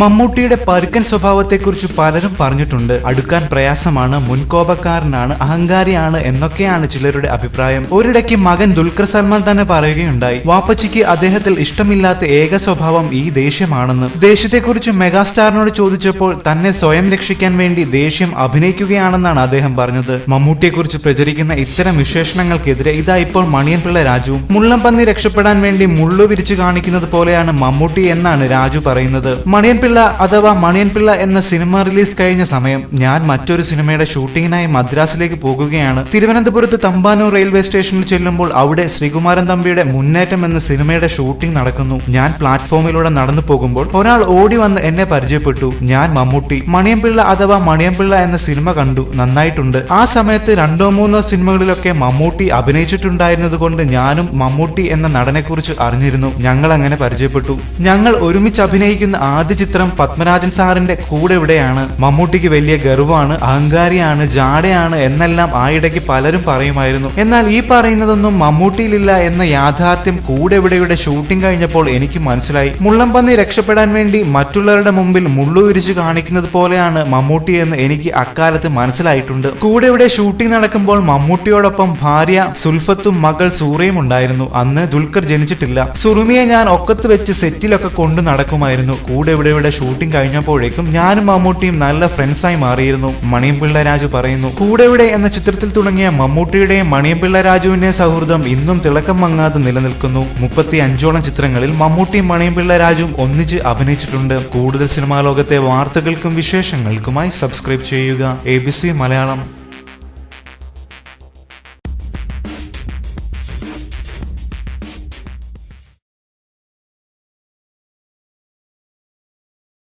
മമ്മൂട്ടിയുടെ പരുക്കൻ സ്വഭാവത്തെക്കുറിച്ച് പലരും പറഞ്ഞിട്ടുണ്ട്. അടുക്കാൻ പ്രയാസമാണ് മുൻകോപക്കാരനാണ് അഹങ്കാരിയാണ് എന്നൊക്കെയാണ് ചിലരുടെ അഭിപ്രായം. ഒരിടയ്ക്ക് മകൻ ദുൽഖർ സൽമാൻ തന്നെ പറയുകയുണ്ടായി വാപ്പച്ചിക്ക് അദ്ദേഹത്തിൽ ഇഷ്ടമില്ലാത്ത ഏക സ്വഭാവം ഈ ദേഷ്യമാണെന്ന്. ദേഷ്യത്തെക്കുറിച്ച് മെഗാസ്റ്റാറിനോട് ചോദിച്ചപ്പോൾ തന്നെ സ്വയം രക്ഷിക്കാൻ വേണ്ടി ദേഷ്യം അഭിനയിക്കുകയാണെന്നാണ് അദ്ദേഹം പറഞ്ഞത്. മമ്മൂട്ടിയെക്കുറിച്ച് പ്രചരിക്കുന്ന ഇത്തരം വിശേഷണങ്ങൾക്കെതിരെ ഇതാ ഇപ്പോൾ മണിയൻപിള്ള രാജുവും മുള്ളംപന്നി രക്ഷപ്പെടാൻ വേണ്ടി മുള്ളു വിരിച്ചു കാണിക്കുന്നത് പോലെയാണ് മമ്മൂട്ടി എന്നാണ് രാജു പറയുന്നത്. മണിയൻപിള്ള അഥവാ മണിയൻ പിള്ള എന്ന സിനിമ റിലീസ് കഴിഞ്ഞ സമയം ഞാൻ മറ്റൊരു സിനിമയുടെ ഷൂട്ടിങ്ങിനായി മദ്രാസിലേക്ക് പോകുകയാണ്. തിരുവനന്തപുരത്ത് തമ്പാനൂർ റെയിൽവേ സ്റ്റേഷനിൽ ചെല്ലുമ്പോൾ അവിടെ ശ്രീകുമാരൻ തമ്പിയുടെ മുന്നേറ്റം എന്ന സിനിമയുടെ ഷൂട്ടിംഗ് നടക്കുന്നു. ഞാൻ പ്ലാറ്റ്ഫോമിലൂടെ നടന്നു പോകുമ്പോൾ ഒരാൾ ഓടി വന്ന് എന്നെ പരിചയപ്പെട്ടു. ഞാൻ മമ്മൂട്ടി. മണിയൻപിള്ള അഥവാ മണിയൻപിള്ള എന്ന സിനിമ കണ്ടു. നന്നായിട്ടുണ്ട്. ആ സമയത്ത് രണ്ടോ മൂന്നോ സിനിമകളിലൊക്കെ മമ്മൂട്ടി അഭിനയിച്ചിട്ടുണ്ടായിരുന്നത് കൊണ്ട് ഞാനും മമ്മൂട്ടി എന്ന നടനെക്കുറിച്ച് അറിഞ്ഞിരുന്നു. ഞങ്ങൾ അങ്ങനെ പരിചയപ്പെട്ടു. ഞങ്ങൾ ഒരുമിച്ച് അഭിനയിക്കുന്ന ആദ്യ ചിത്രം പത്മരാജൻ സാറിന്റെ കൂടെ ഇവിടെയാണ്. മമ്മൂട്ടിക്ക് വലിയ ഗർവമാണ് അഹങ്കാരിയാണ് ജാടയാണ് എന്നെല്ലാം ആയിടയ്ക്ക് പലരും പറയുമായിരുന്നു. എന്നാൽ ഈ പറയുന്നതൊന്നും മമ്മൂട്ടിയിലില്ല എന്ന യാഥാർത്ഥ്യം കൂടെ ഇവിടെയുടെ ഷൂട്ടിംഗ് കഴിഞ്ഞപ്പോൾ എനിക്ക് മനസ്സിലായി. മുള്ളംപന്നി രക്ഷപ്പെടാൻ വേണ്ടി മറ്റുള്ളവരുടെ മുമ്പിൽ മുള്ളു വിരിച്ചു കാണിക്കുന്നത് പോലെയാണ് മമ്മൂട്ടി എന്ന് എനിക്ക് അക്കാലത്ത് മനസ്സിലായിട്ടുണ്ട്. കൂടെ ഇവിടെ ഷൂട്ടിംഗ് നടക്കുമ്പോൾ മമ്മൂട്ടിയോടൊപ്പം ഭാര്യ സുൽഫത്തും മകൾ സൂറയും ഉണ്ടായിരുന്നു. അന്ന് ദുൽഖർ ജനിച്ചിട്ടില്ല. സുറുമിയെ ഞാൻ ഒക്കത്ത് വെച്ച് സെറ്റിലൊക്കെ കൊണ്ടു നടക്കുമായിരുന്നു. കൂടെ ഇവിടെ ഇവിടെ ഷൂട്ടിംഗ് കഴിഞ്ഞപ്പോഴേക്കും ഞാനും മമ്മൂട്ടിയും നല്ല ഫ്രണ്ട്സായി മാറിയിരുന്നു. മണിയംപിള്ള രാജു പറയുന്നു കൂടെയുടെ എന്ന ചിത്രത്തിൽ തുടങ്ങിയ മമ്മൂട്ടിയുടെയും മണിയംപിള്ള രാജുവിന്റെ സൗഹൃദം ഇന്നും തിളക്കം മങ്ങാതെ നിലനിൽക്കുന്നു. മുപ്പത്തി അഞ്ചോളം ചിത്രങ്ങളിൽ മമ്മൂട്ടിയും മണിയംപിള്ള രാജുവും ഒന്നിച്ച് അഭിനയിച്ചിട്ടുണ്ട്. കൂടുതൽ സിനിമാ ലോകത്തെ വാർത്തകൾക്കും വിശേഷങ്ങൾക്കുമായി സബ്സ്ക്രൈബ് ചെയ്യുക. എ മലയാളം.